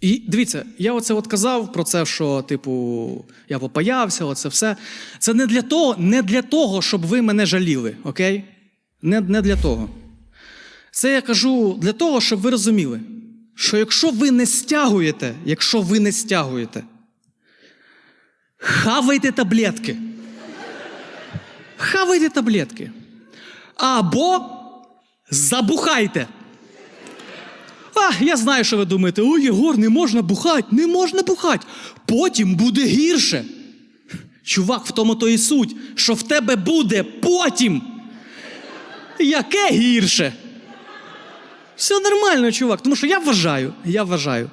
І дивіться, я оце от казав про це, що, типу, я попаявся, оце все. Це не для того, не для того, щоб ви мене жаліли, окей? Не, не для того. Це я кажу для того, щоб ви розуміли, що якщо ви не стягуєте, якщо ви не стягуєте, хавайте таблетки. Хавайте таблетки. Або забухайте. А, я знаю, що ви думаєте. Ой, Єгор, не можна бухати, не можна бухати. Потім буде гірше. Чувак, в тому то і суть, що в тебе буде потім. Яке гірше? Все нормально, чувак. Тому що я вважаю, я вважаю,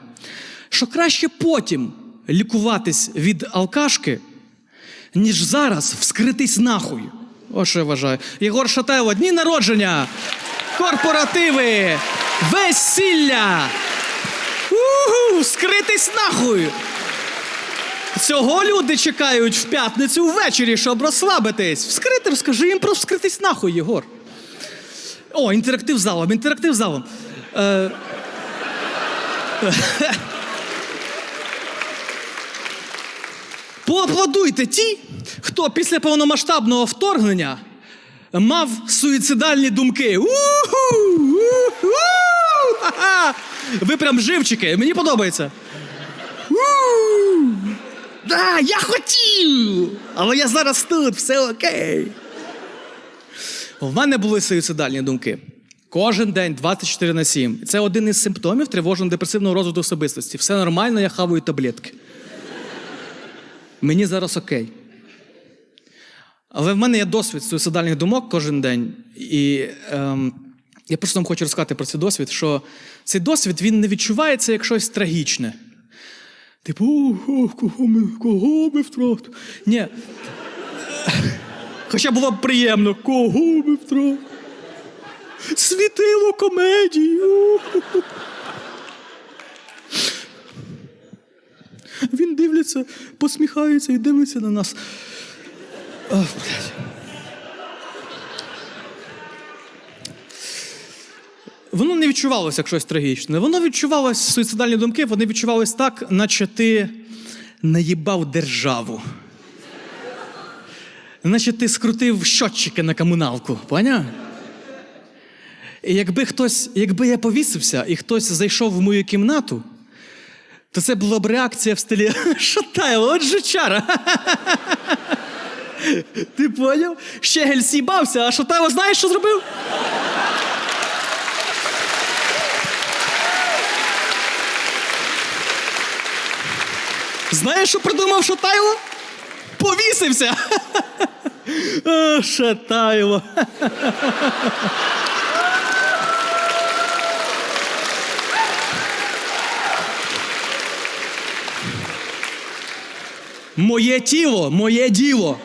що краще потім лікуватись від алкашки, ніж зараз вскритись нахуй. Ось що я вважаю. Єгор Шатайло, дні народження, корпоративи, весілля. Угу, вскритись нахуй. Цього люди чекають в п'ятницю ввечері, щоб розслабитись. Вскрити, розкажи їм про вскритись нахуй, Єгор. О, інтерактив залом, інтерактив залом. Е... Поаплодуйте ті, хто після повномасштабного вторгнення мав суїцидальні думки. У-ху! У-ху! Ви прям живчики, мені подобається. Да, я хотів! Але я зараз тут, все окей. В мене були суїцидальні думки. Кожен день 24 на 7. Це один із симптомів тривожно-депресивного розвитку особистості. Все нормально, я хаваю таблетки. Мені зараз окей. Але в мене є досвід суїцидальних думок кожен день. І ем, я просто вам хочу розказати про цей досвід, що цей досвід він не відчувається як щось трагічне. Типу, «О, кого ми, кого ми втратили? Ні. Хоча було б приємно, кого ми втратили? Світило комедії. Він дивиться, посміхається і дивиться на нас. О, блядь. Воно не відчувалося як щось трагічне. Воно відчувалося, суїцидальні думки, вони відчувались так, наче ти наїбав державу. Наче ти скрутив щотчики на комуналку, поняв? І якби хтось, якби я повісився і хтось зайшов в мою кімнату, то це була б реакція в стилі Шатайло, от жучара. Ти поняв? Щегель сібався, а Шатайло знаєш, що зробив? Знаєш, що придумав Шатайло? Повісився. Шатайло. Моє тіло, моє діло.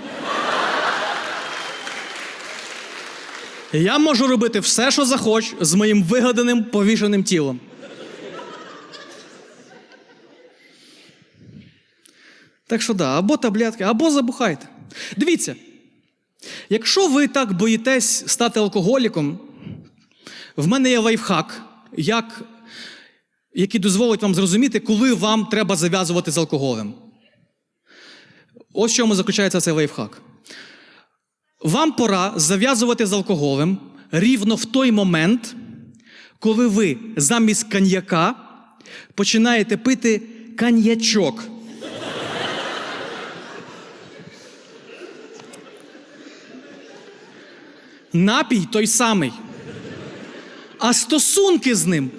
Я можу робити все, що захочу, з моїм вигаданим повішеним тілом. Так що да, або таблетки, або забухайте. Дивіться, якщо ви так боїтесь стати алкоголіком, в мене є лайфхак, як, який дозволить вам зрозуміти, коли вам треба зав'язувати з алкоголем. Ось в чому заключається цей лайфхак. Вам пора зав'язувати з алкоголем рівно в той момент, коли ви замість коньяка починаєте пити коньячок. Напій той самий. А стосунки з ним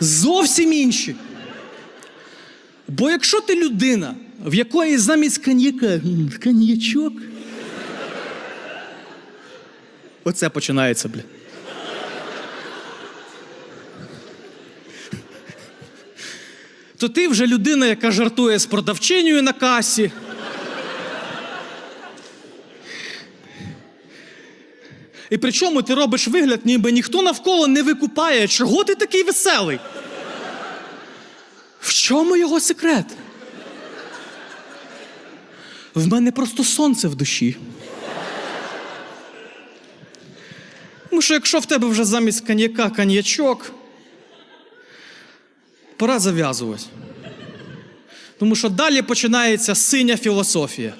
зовсім інші. Бо якщо ти людина, в якої замість коньяка коньячок, оце починається, бля. То ти вже людина, яка жартує з продавчинею на касі. І причому ти робиш вигляд, ніби ніхто навколо не викупає, чого ти такий веселий. В чому його секрет? В мене просто сонце в душі. Тому що якщо в тебе вже замість коньяка коньячок, пора зав'язувати. Тому що далі починається синя філософія.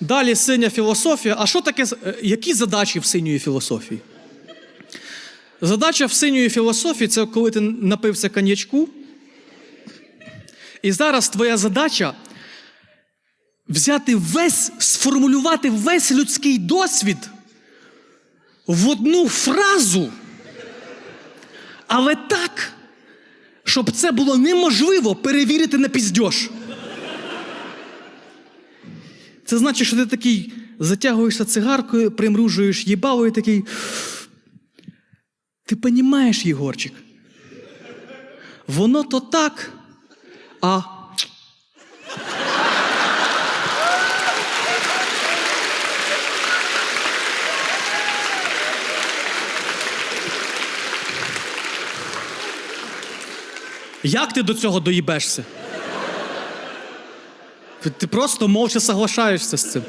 Далі синя філософія. А що таке? е, Які задачі в синьої філософії? Задача в синьої філософії це коли ти напився коньячку. І зараз твоя задача взяти весь, сформулювати весь людський досвід в одну фразу, але так, щоб це було неможливо перевірити на піздьош. Це значить, що ти такий затягуєшся цигаркою, примружуєш їбало і такий. Ти понімаєш, Єгорчик? Воно то так, а. Як ти до цього доїбешся? Ти- просто мовча соглашаєшся з цим.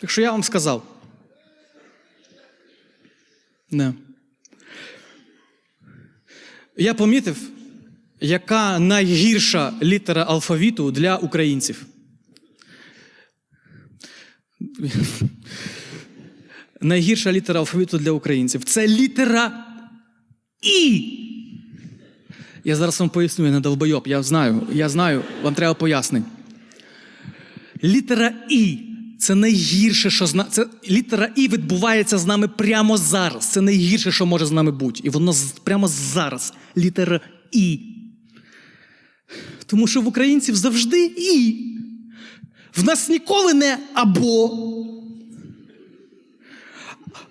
Так що я вам сказав. Не. Я помітив, яка найгірша літера алфавіту для українців. Найгірша літера алфавіту для українців це літера І. Я зараз вам поясню, я не долбойоб, я знаю, я знаю, вам треба пояснень. Літера І це найгірше, що зна... це літера І відбувається з нами прямо зараз. Це найгірше, що може з нами бути. І воно прямо зараз. Літера І. Тому що в українців завжди І. В нас ніколи не або.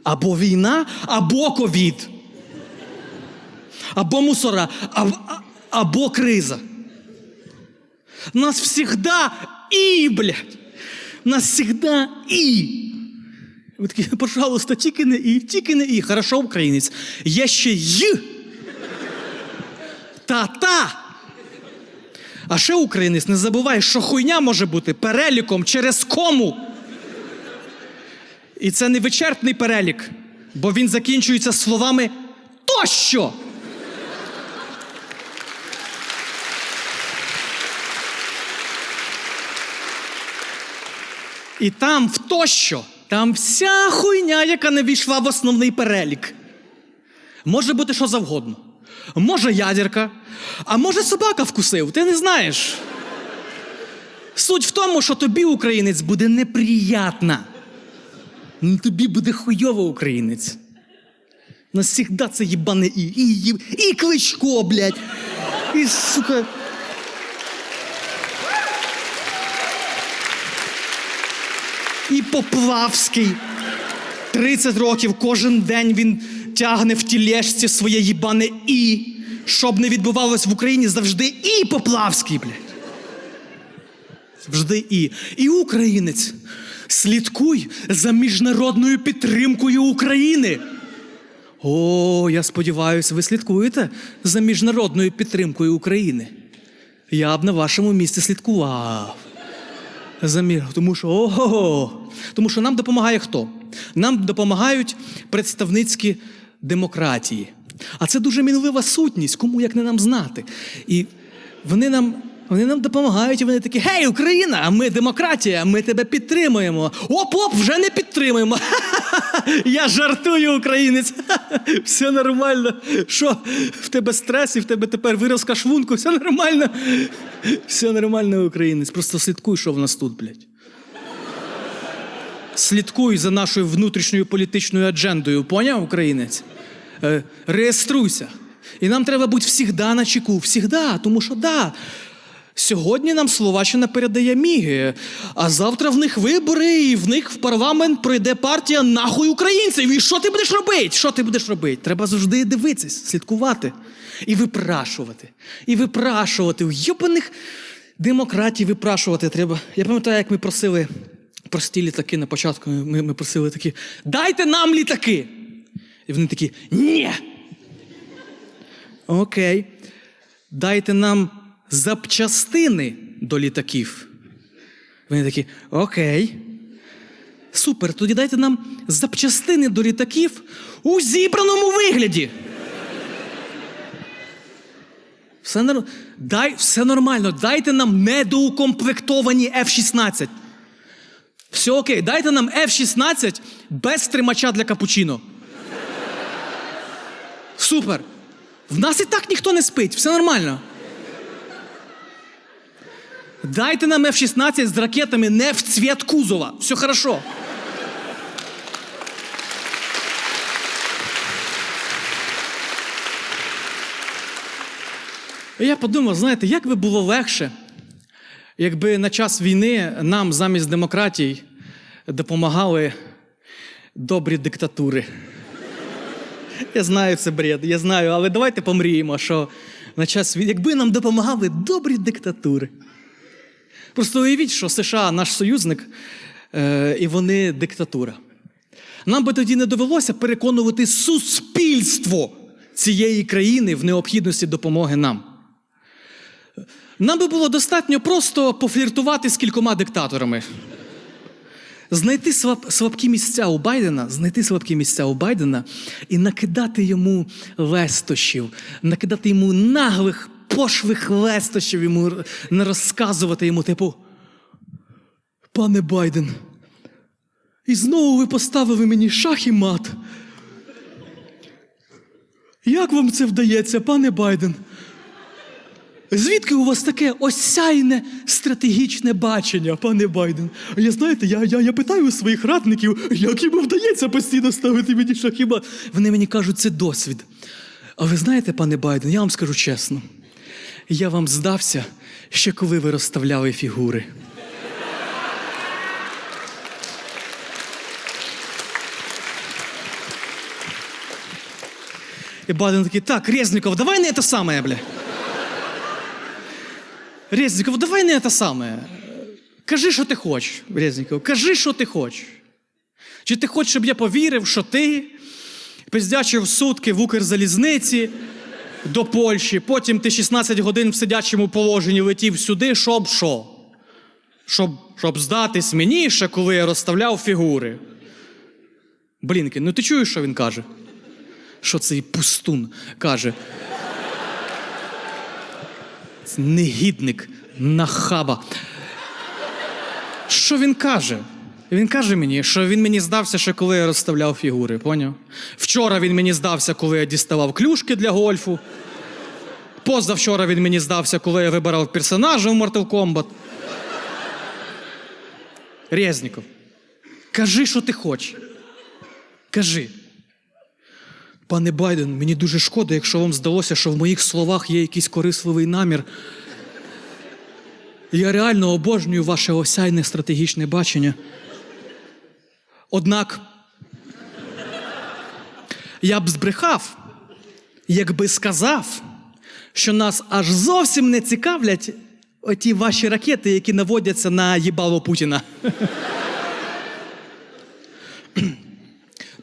Або війна, або ковід. Або мусора, або, або криза. Нас всегда і, блядь. Нас всегда і. Ви такі, пожалуйста, тільки не і, тільки не і. Хорошо, українець. Є ще й. Та-та. А ще українець, не забувай, що хуйня може бути переліком через кому. І це не вичерпний перелік, бо він закінчується словами тощо. І там в тощо, там вся хуйня, яка не війшла в основний перелік. Може бути що завгодно. Може ядерка, а може собака вкусив, ти не знаєш. Суть в тому, що тобі, українець, буде неприятна. Тобі буде хуйово, українець. Нас завжди це їбане і. І, і, і кличко, блядь. І, сука. І Поплавський. 30 років кожен день він тягне в тілешці своє їбане і. Щоб не відбувалось в Україні, завжди і Поплавський, блядь. Завжди і. І українець. Слідкуй за міжнародною підтримкою України. О, я сподіваюся, ви слідкуєте за міжнародною підтримкою України. Я б на вашому місці слідкував. Замір, тому що ого, тому що нам допомагає хто? Нам допомагають представницькі демократії. А це дуже мінлива сутність, кому як не нам знати. І вони нам, вони нам допомагають, і вони такі: Гей, Україна, ми демократія, ми тебе підтримуємо. Оп-оп, вже не підтримуємо. Я жартую, українець. Все нормально. Що в тебе стрес, і в тебе тепер виразка шлунку, все нормально. Все нормально, українець. Просто слідкуй, що в нас тут, блядь. Слідкуй за нашою внутрішньою політичною аджендою, поняв, українець? Е, реєструйся. І нам треба бути всігда на чеку, всігда, тому що да. Сьогодні нам Словаччина передає міги, а завтра в них вибори, і в них в парламент пройде партія нахуй українців. І що ти будеш робити? Що ти будеш робити? Треба завжди дивитись, слідкувати і випрашувати. І випрашувати. У йобаних демократій випрашувати треба. Я пам'ятаю, як ми просили прості літаки на початку. Ми, ми просили такі: дайте нам літаки! І вони такі: ні. Окей. Дайте нам запчастини до літаків. Вони такі: Окей. Супер, тоді дайте нам запчастини до літаків у зібраному вигляді. Все. Дай, все нормально. Дайте нам недоукомплектовані F-16. Все окей, дайте нам F-16 без тримача для капучино. Супер. В нас і так ніхто не спить, все нормально. Дайте нам F-16 з ракетами не в цвіт кузова. Все хорошо. І я подумав, знаєте, як би було легше, якби на час війни нам замість демократій допомагали добрі диктатури. Я знаю, це бред, я знаю, але давайте помріємо, що на час війни, якби нам допомагали добрі диктатури. Просто уявіть, що США наш союзник, е, і вони диктатура. Нам би тоді не довелося переконувати суспільство цієї країни в необхідності допомоги нам. Нам би було достатньо просто пофліртувати з кількома диктаторами. Знайти слаб, слабкі місця у Байдена, знайти слабкі місця у Байдена і накидати йому лестощів, накидати йому наглих, пошлих лестощів, йому не розказувати йому, типу. Пане Байден, і знову ви поставили мені шах і мат. Як вам це вдається, пане Байден? Звідки у вас таке осяйне стратегічне бачення, пане Байден? Я знаєте, я, я, я питаю у своїх радників, як їм вдається постійно ставити мені шахіба. Вони мені кажуть, це досвід. А ви знаєте, пане Байден, я вам скажу чесно, я вам здався ще коли ви розставляли фігури. І Байден такий, так, Резніков, давай не це саме, бля. Резніков, давай не те саме. Кажи, що ти хочеш, Резніков, кажи, що ти хочеш. Чи ти хочеш, щоб я повірив, що ти пиздячив сутки в Укрзалізниці до Польщі, потім ти 16 годин в сидячому положенні летів сюди, щоб що? Щоб, щоб здатись мені ще, коли я розставляв фігури. Блінки, ну ти чуєш, що він каже? Що цей пустун каже? негідник, нахаба. Що він каже? Він каже мені, що він мені здався, ще коли я розставляв фігури, поняв? Вчора він мені здався, коли я діставав клюшки для гольфу. Позавчора він мені здався, коли я вибирав персонажа в Mortal Kombat. Резніков, кажи, що ти хочеш. Кажи. Пане Байден, мені дуже шкода, якщо вам здалося, що в моїх словах є якийсь корисливий намір. Я реально обожнюю ваше осяйне стратегічне бачення. Однак я б збрехав, якби сказав, що нас аж зовсім не цікавлять оті ваші ракети, які наводяться на їбало Путіна.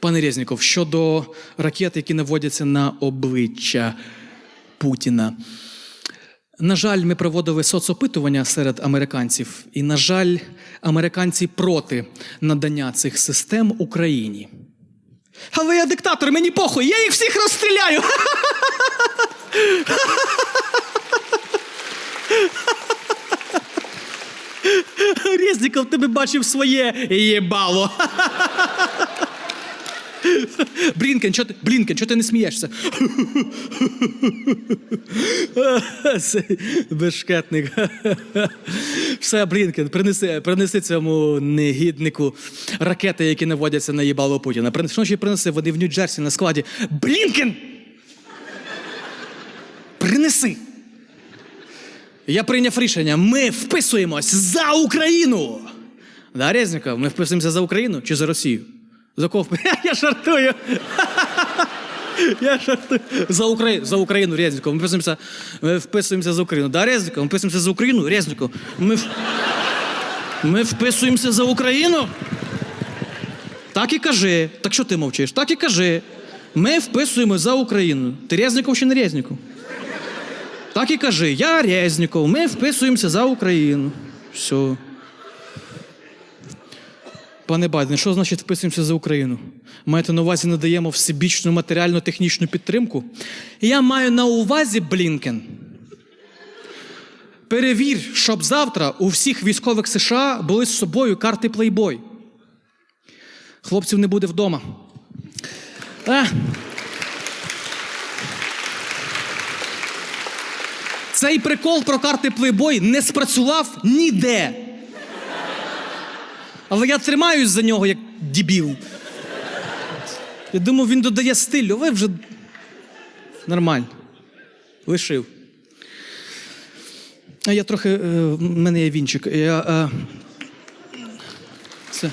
Пане Резніков, щодо ракет, які наводяться на обличчя Путіна. На жаль, ми проводили соцопитування серед американців, і, на жаль, американці проти надання цих систем Україні. Але я диктатор, мені похуй, я їх всіх розстріляю. Резніков, ти би бачив своє єбало. Блінкен, чого ти, Блінкен, чого ти не смієшся? Бешкетник. Все, Блінкен, принеси, принеси цьому негіднику ракети, які наводяться на їбало Путіна. Принеси, що ще принеси, вони в Нью-Джерсі на складі. Блінкен! Принеси! Я прийняв рішення. Ми вписуємось за Україну. Да, Резніков, ми вписуємося за Україну чи за Росію? За кого? Я жартую. Я жартую. За Україну, за Україну, Резніков. Ми вписуємося, ми вписуємося за Україну. Да, Резніков, ми вписуємося за Україну, Резніков. Ми, в- ми вписуємося за Україну. Так і кажи. Так що ти мовчиш? Так і кажи. Ми вписуємо за Україну. Ти Резніков чи не Резніков? Так і кажи, я Резніков, ми вписуємося за Україну. Все. Пане Байден, що значить вписуємося за Україну? Маєте на увазі надаємо всебічну матеріально-технічну підтримку? Я маю на увазі, Блінкен, перевір, щоб завтра у всіх військових США були з собою карти Playboy. Хлопців не буде вдома. А. Цей прикол про карти Playboy не спрацював ніде. Але я тримаюсь за нього як дібіл. Я думав, він додає стилю, але вже нормально. Лишив. А я трохи. е, В мене є вінчик. Я, е, Все.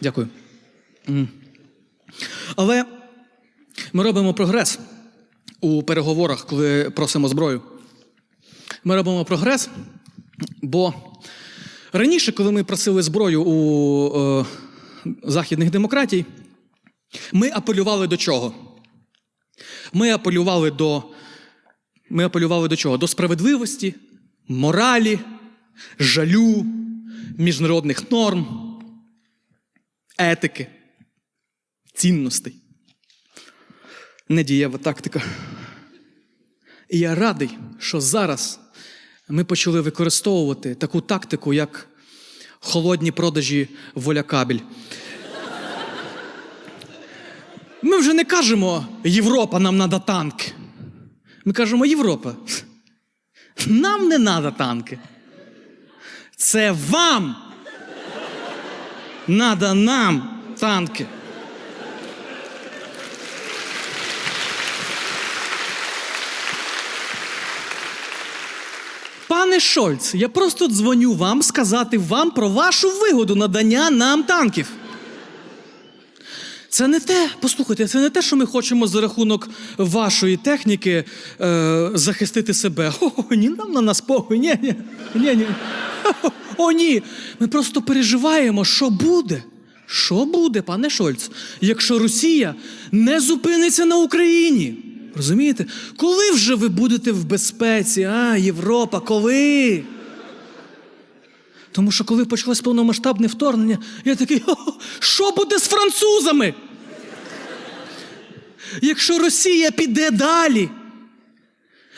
Дякую. Але ми робимо прогрес у переговорах, коли просимо зброю. Ми робимо прогрес, бо раніше, коли ми просили зброю у е, західних демократій, ми апелювали до чого? Ми апелювали до, ми апелювали до чого? До справедливості, моралі, жалю, міжнародних норм, етики, цінностей. Недієва тактика. І я радий, що зараз ми почали використовувати таку тактику, як холодні продажі волякабель. Ми вже не кажемо Європа, нам треба танки. Ми кажемо Європа. Нам не треба танки. Це вам. Надо нам танки. Пане Шольц, я просто дзвоню вам сказати вам про вашу вигоду надання нам танків. Це не те, послухайте, це не те, що ми хочемо за рахунок вашої техніки е, захистити себе. О, ні, нам на нас похуй, ні, ні, ні, ні. О, ні. Ми просто переживаємо, що буде. Що буде, пане Шольц, якщо Росія не зупиниться на Україні? Розумієте? Коли вже ви будете в безпеці? А, Європа, коли? Тому що коли почалось повномасштабне вторгнення, я такий, що буде з французами? Якщо Росія піде далі.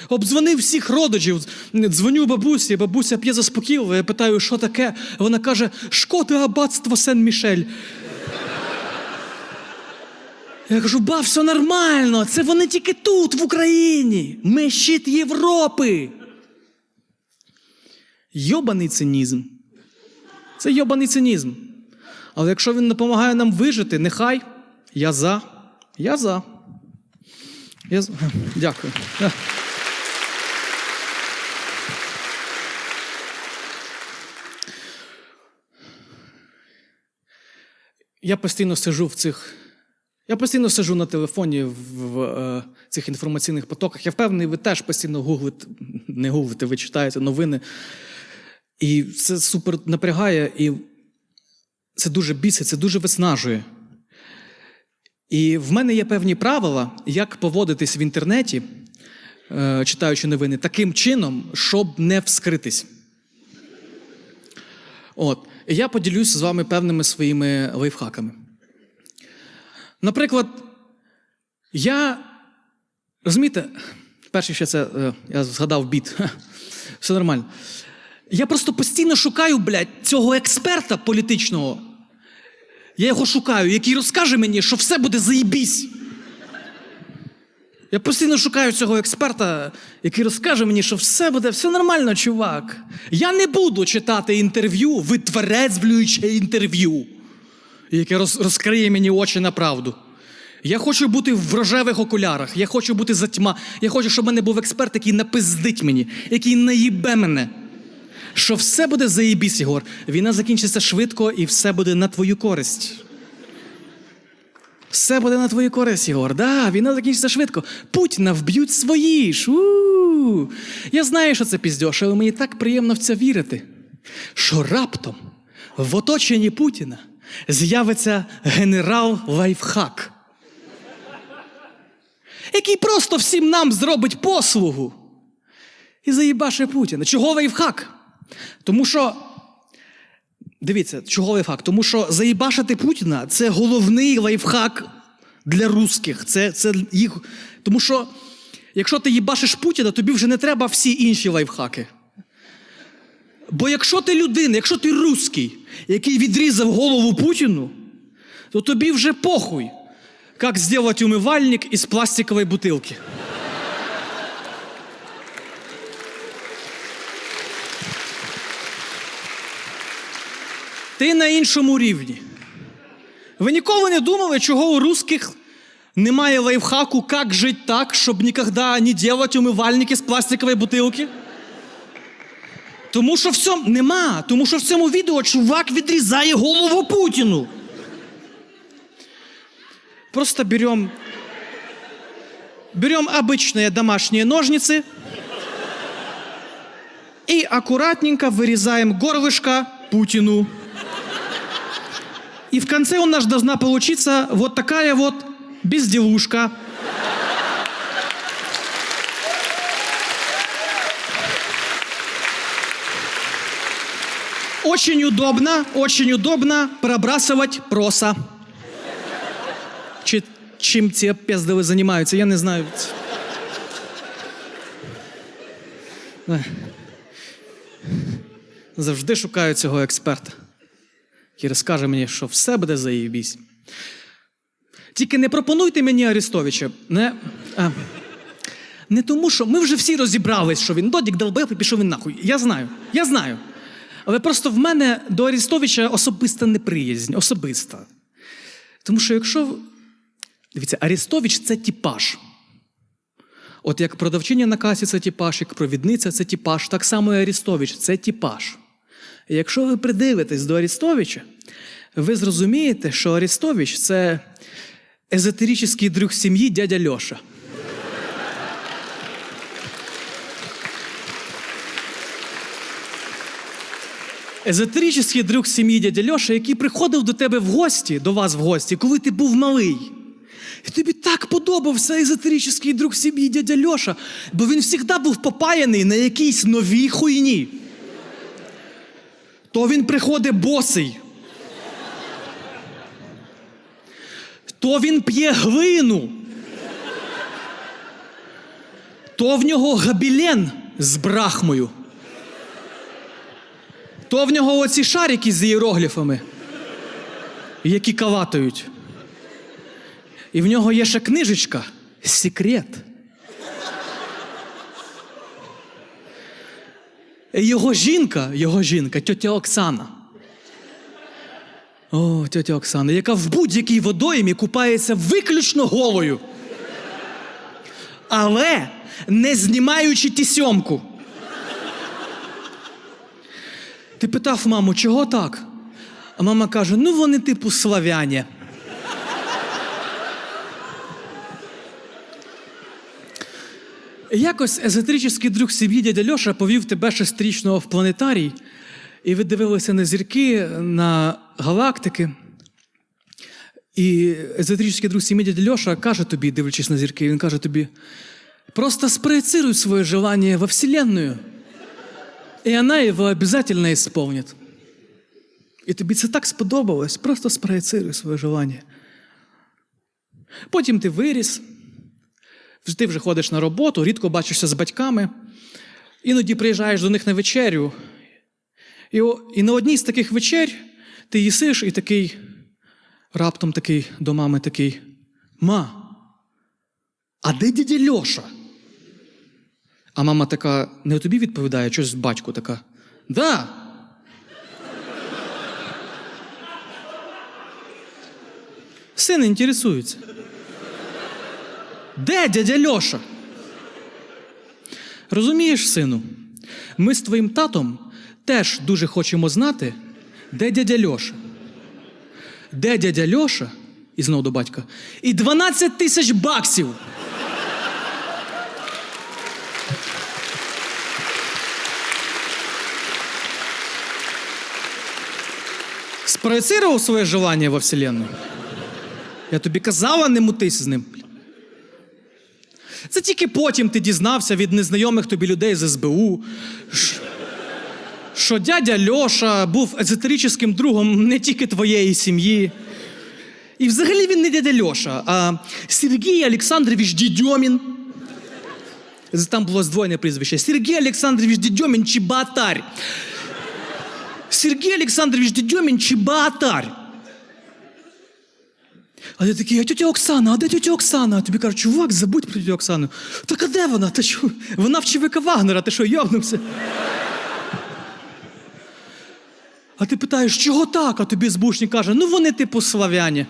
Обдзвонив всіх родичів, дзвоню бабусі, бабуся п'є заспокійливо, я питаю, що таке? Вона каже, шкода аббатство Сен-Мішель. Я кажу, ба, все нормально, це вони тільки тут, в Україні. Ми щит Європи. Йобаний цинізм. Це йобаний цинізм. Але якщо він допомагає нам вижити, нехай я за. Я за. Я за. Дякую. Я постійно сижу в цих. Я постійно сижу на телефоні в, в е, цих інформаційних потоках. Я впевнений, ви теж постійно гуглите, не гуглите, ви читаєте новини. І це супер напрягає, і це дуже бісить, це дуже виснажує. І в мене є певні правила, як поводитись в інтернеті, е, читаючи новини, таким чином, щоб не вскритись. От. І я поділюсь з вами певними своїми лайфхаками. Наприклад, я. Розумієте, перше ще це е, я згадав біт. Все нормально. Я просто постійно шукаю, блядь, цього експерта політичного. Я його шукаю, який розкаже мені, що все буде заїбісь. Я постійно шукаю цього експерта, який розкаже мені, що все буде, все нормально, чувак. Я не буду читати інтерв'ю, витверезвлююче інтерв'ю, яке розкриє мені очі на правду. Я хочу бути в рожевих окулярах, я хочу бути за тьма. Я хочу, щоб мене був експерт, який напиздить мені, який наїбе мене. Що все буде заєбісь, Єгор. Війна закінчиться швидко і все буде на твою користь. Все буде на твою користь, Єгор. Да, війна закінчиться швидко. Путіна вб'ють свої ж. У-у-у. Я знаю, що це піздьош, але мені так приємно в це вірити. Що раптом в оточенні Путіна з'явиться генерал Лайфхак, який просто всім нам зробить послугу і заїбаше Путіна. Чого лайфхак? Тому що. Дивіться, чого лайфхак? Тому що заїбашити Путіна це головний лайфхак Для русських. Це, це їх. Тому що, якщо ти їбашиш Путіна, тобі вже не треба всі інші лайфхаки. Бо якщо ти людина, якщо ти русський, який відрізав голову Путіну, то тобі вже похуй, як зробити умивальник із пластикової бутилки. Ти на іншому рівні. Ви ніколи не думали, чого у русських немає лайфхаку, як жити так, щоб ніколи не делать умивальники з пластикової бутилки? Тому що в цьому нема. Тому що в цьому відео чувак відрізає голову Путіну. Просто берем, берем обычные домашние ножницы и аккуратненько вырезаем горлышко Путину. И в конце у нас должна получиться вот такая вот безделушка. Очень удобно, очень удобно пробрасывать проса. Чи, чим ці піздили займаються, я не знаю. Завжди шукаю цього експерта, який розкаже мені, що все буде заєбісь. Тільки не пропонуйте мені Арестовича. Не, а, не тому, що ми вже всі розібрались, що він додік долбив і пішов він нахуй. Я знаю, я знаю. Але просто в мене до Арестовича особиста неприязнь, особиста. Тому що якщо. Дивіться, Арестович це типаж. От як продавчиня на касі це типаж, як провідниця це типаж, так само і Арестович це типаж. І якщо ви придивитесь до Арестовича, ви зрозумієте, що Арестович це езотеричний друг сім'ї дядя Льоша. Езотеричний друг сім'ї дядя Льоша, який приходив до тебе в гості, до вас в гості, коли ти був малий. І тобі так подобався езотеричний друг сім'ї дядя Льоша, бо він завжди був попаяний на якійсь новій хуйні. То він приходить босий. То він п'є глину. То в нього габілен з брахмою. То в нього оці шарики з іерогліфами, які калатають. І в нього є ще книжечка Секрет. Його жінка, його жінка, тьотя Оксана. О, тьотя Оксана, яка в будь-якій водоймі купається виключно голою. Але не знімаючи тісьомку. Ти питав маму, чого так? А мама каже: ну вони типу славяні. Якось езотеричний друг сім'ї дядя Льоша повів тебе шестрічного в планетарій, і ви дивилися на зірки, на галактики. І езотеричний друг сім'ї дядя Льоша каже тобі, дивлячись на зірки, він каже тобі: просто спроецируй своє желание во Вселенную, і вона його обязательно исполнит. І тобі це так сподобалось, просто спроецируй своє желання. Потім ти виріс, ти вже ходиш на роботу, рідко бачишся з батьками, іноді приїжджаєш до них на вечерю. І, і на одній з таких вечер ти їсиш і такий, раптом такий до мами такий: Ма, а де дядя Льоша? А мама така не тобі відповідає, щось батьку така. Да. Син інтересується. Де дядя Льоша? Розумієш, сину, ми з твоїм татом теж дуже хочемо знати, де дядя Льоша. Де дядя Льоша? І знову до батька. І 12 тисяч баксів. Спроецировал своє желання во Вселенную? Я тобі казала, не мутись з ним. Це тільки потім ти дізнався від незнайомих тобі людей з СБУ, що дядя Льоша був езотеричним другом не тільки твоєї сім'ї. І взагалі він не дядя Льоша, а Сергій Олександрович Дідьомін. Там було здвоєне прізвище. Сергій Олександрович Дідьомін Чебатар. Сергій Олександрович Дідьомін Чебатар. А ти такий, а тетя Оксана, а де тетя Оксана? А тобі кажуть, чувак, забудь про тетю Оксану. Так а де вона? Та що? Вона в ЧВК Вагнера, ти що, йовнувся? А ти питаєш, чого так? А тобі збушник каже, ну вони типу славяні.